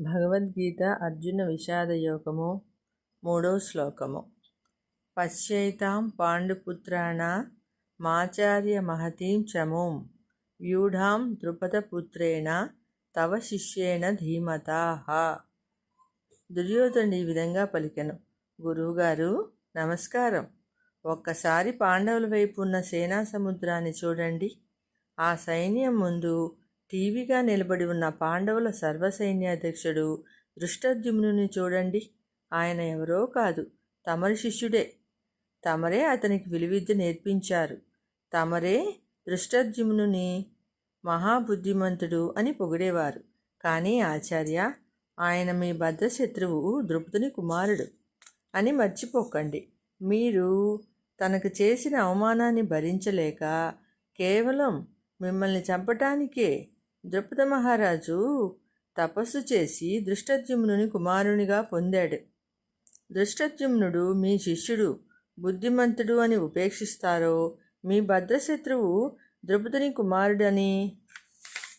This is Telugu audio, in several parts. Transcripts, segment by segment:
భగవద్గీత అర్జున విషాదయోగము మూడవ శ్లోకము. పశ్యైతాం పాండుపుత్రాణ మాచార్య మహతీం చమూం వ్యూఢాం ద్రుపదపుత్రేణ తవ శిష్యేణ ధీమతా. దుర్యోధనుడు ఈ విధంగా పలికెను. గురువుగారు నమస్కారం. ఒక్కసారి పాండవుల వైపు ఉన్న సేనా సముద్రాన్ని చూడండి. ఆ సైన్యం ముందు టీవీగా నిలబడి ఉన్న పాండవుల సర్వసైన్యాధ్యక్షుడు దృష్టద్యుమ్నుని చూడండి. ఆయన ఎవరో కాదు తమరి శిష్యుడే. తమరే అతనికి విలువిద్య నేర్పించారు. తమరే దృష్టద్యుమ్నుని మహాబుద్ధిమంతుడు అని పొగిడేవారు. కానీ ఆచార్య ఆయన మీ భద్రశత్రువు ద్రుపదుని కుమారుడు అని మర్చిపోకండి. మీరు తనకు చేసిన అవమానాన్ని భరించలేక కేవలం మిమ్మల్ని చంపటానికే ద్రుపద మహారాజు తపస్సు చేసి దృష్టద్యుమ్నుని కుమారునిగా పొందాడు. దృష్టద్యుమ్నుడు మీ శిష్యుడు బుద్ధిమంతుడు అని ఉపేక్షిస్తారో మీ భద్రశత్రువు ద్రుపదుని కుమారుడని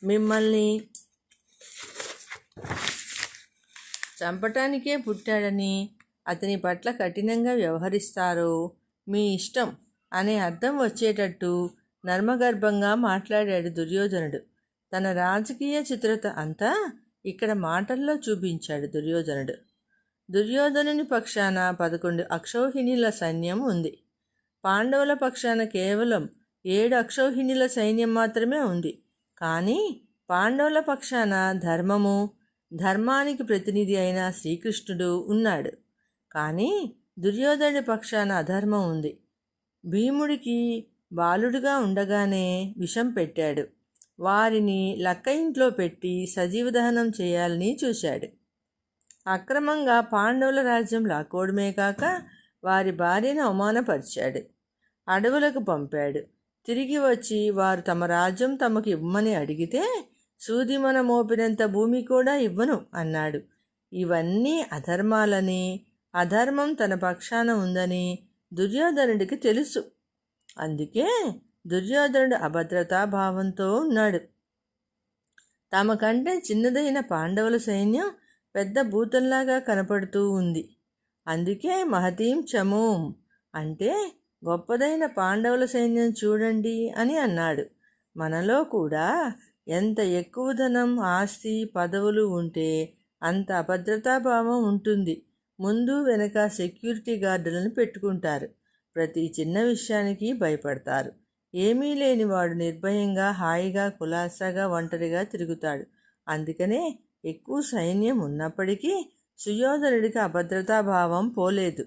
మిమ్మల్ని చంపటానికే పుట్టాడని అతని పట్ల కఠినంగా వ్యవహరిస్తారో మీ ఇష్టం అనే అర్థం వచ్చేటట్టు నర్మగర్భంగా మాట్లాడాడు దుర్యోధనుడు. తన రాజకీయ చిత్రత అంతా ఇక్కడ మాటల్లో చూపించాడు దుర్యోధనుడు. దుర్యోధనుని పక్షాన పదకొండు అక్షౌహిణిల సైన్యం ఉంది. పాండవుల పక్షాన కేవలం ఏడు అక్షౌహిణిల సైన్యం మాత్రమే ఉంది. కానీ పాండవుల పక్షాన ధర్మము ధర్మానికి ప్రతినిధి అయిన శ్రీకృష్ణుడు ఉన్నాడు. కానీ దుర్యోధనుడి పక్షాన అధర్మం ఉంది. భీముడికి బాలుడుగా ఉండగానే విషం పెట్టాడు. వారిని లక్క ఇంట్లో పెట్టి సజీవ దహనం చేయాలని చూశాడు. అక్రమంగా పాండవుల రాజ్యం లాక్కోవడమే కాక వారి భార్యను అవమానపరిచాడు. అడవులకు పంపాడు. తిరిగి వచ్చి వారు తమ రాజ్యం తమకు ఇవ్వమని అడిగితే సూదిమన మోపినంత భూమి కూడా ఇవ్వను అన్నాడు. ఇవన్నీ అధర్మాలని అధర్మం తన పక్షాన ఉందని దుర్యోధనుడికి తెలుసు. అందుకే దుర్యోధనుడు అభద్రతా భావంతో ఉన్నాడు. తమ కంటే చిన్నదైన పాండవుల సైన్యం పెద్ద భూతంలాగా కనపడుతూ ఉంది. అందుకే మహతీం చమోం అంటే గొప్పదైన పాండవుల సైన్యం చూడండి అని అన్నాడు. మనలో కూడా ఎంత ఎక్కువ ధనం ఆస్తి పదవులు ఉంటే అంత అభద్రతాభావం ఉంటుంది. ముందు వెనక సెక్యూరిటీ గార్డులను పెట్టుకుంటారు. ప్రతి చిన్న విషయానికి భయపడతారు. ఏమీ లేని వాడు నిర్భయంగా హాయిగా కులాసాగా ఒంటరిగా తిరుగుతాడు. అందుకనే ఎక్కువ సైన్యం ఉన్నప్పటికీ సుయోధనుడికి అభద్రతాభావం పోలేదు.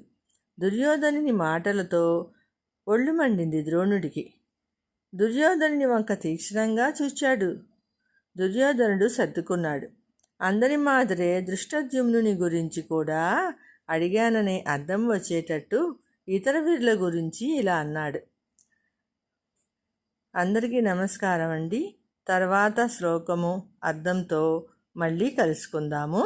దుర్యోధనుని మాటలతో ఒళ్ళు మండింది ద్రోణుడికి. దుర్యోధనుని వంక తీక్షణంగా చూచాడు. దుర్యోధనుడు సర్దుకున్నాడు. అందరి మాదిరే దృష్టద్యుమ్నుని గురించి కూడా అడిగాననే అర్థం వచ్చేటట్టు ఇతర వీరుల గురించి ఇలా అన్నాడు. అందరికీ నమస్కారం అండి తర్వాత శ్లోకము అర్థంతో మళ్ళీ కలుసుకుందాము.